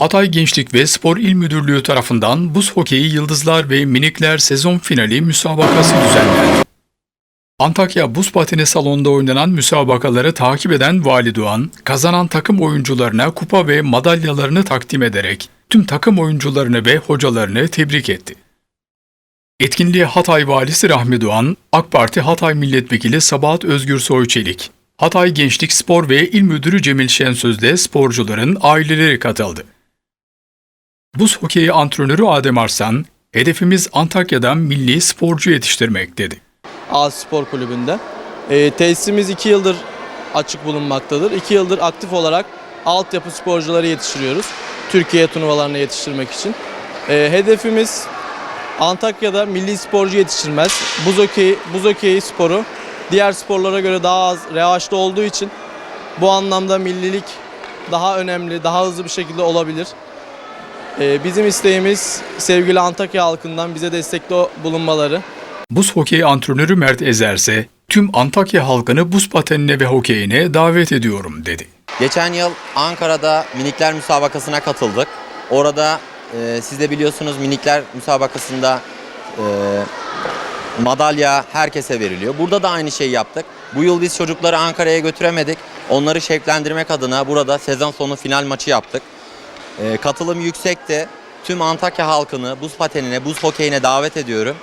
Hatay Gençlik ve Spor İl Müdürlüğü tarafından Buz Hokeyi Yıldızlar ve Minikler sezon finali müsabakası düzenlendi. Antakya Buz Pateni Salonu'nda oynanan müsabakaları takip eden Vali Doğan, kazanan takım oyuncularına kupa ve madalyalarını takdim ederek tüm takım oyuncularını ve hocalarını tebrik etti. Etkinliğe Hatay Valisi Rahmi Doğan, AK Parti Hatay Milletvekili Sabahat Özgür Soyçelik, Hatay Gençlik Spor ve İl Müdürü Cemil Şensöz'de sporcuların aileleri katıldı. Buz hokeyi antrenörü Adem Arslan, hedefimiz Antakya'dan milli sporcu yetiştirmek dedi. A Spor Kulübü'nde. E, tesisimiz 2 yıldır açık bulunmaktadır. 2 yıldır aktif olarak altyapı sporcuları yetiştiriyoruz. Türkiye turnuvalarına yetiştirmek için. E, hedefimiz Antakya'da milli sporcu yetiştirmez. Buz hokeyi, buz hokeyi sporu diğer sporlara göre daha az revaçta olduğu için bu anlamda millilik daha önemli, daha hızlı bir şekilde olabilir. E, bizim isteğimiz sevgili Antakya halkından bize destekte bulunmaları. Buz hokeyi antrenörü Mert Ezer ise tüm Antakya halkını buz patenine ve hokeyine davet ediyorum dedi. Geçen yıl Ankara'da minikler müsabakasına katıldık. Orada e, siz de biliyorsunuz minikler müsabakasında e, madalya herkese veriliyor. Burada da aynı şeyi yaptık. Bu yıl biz çocukları Ankara'ya götüremedik. Onları şevklendirmek adına burada sezon sonu final maçı yaptık. E, katılım yüksekti. Tüm Antakya halkını buz patenine, buz hokeyine davet ediyorum.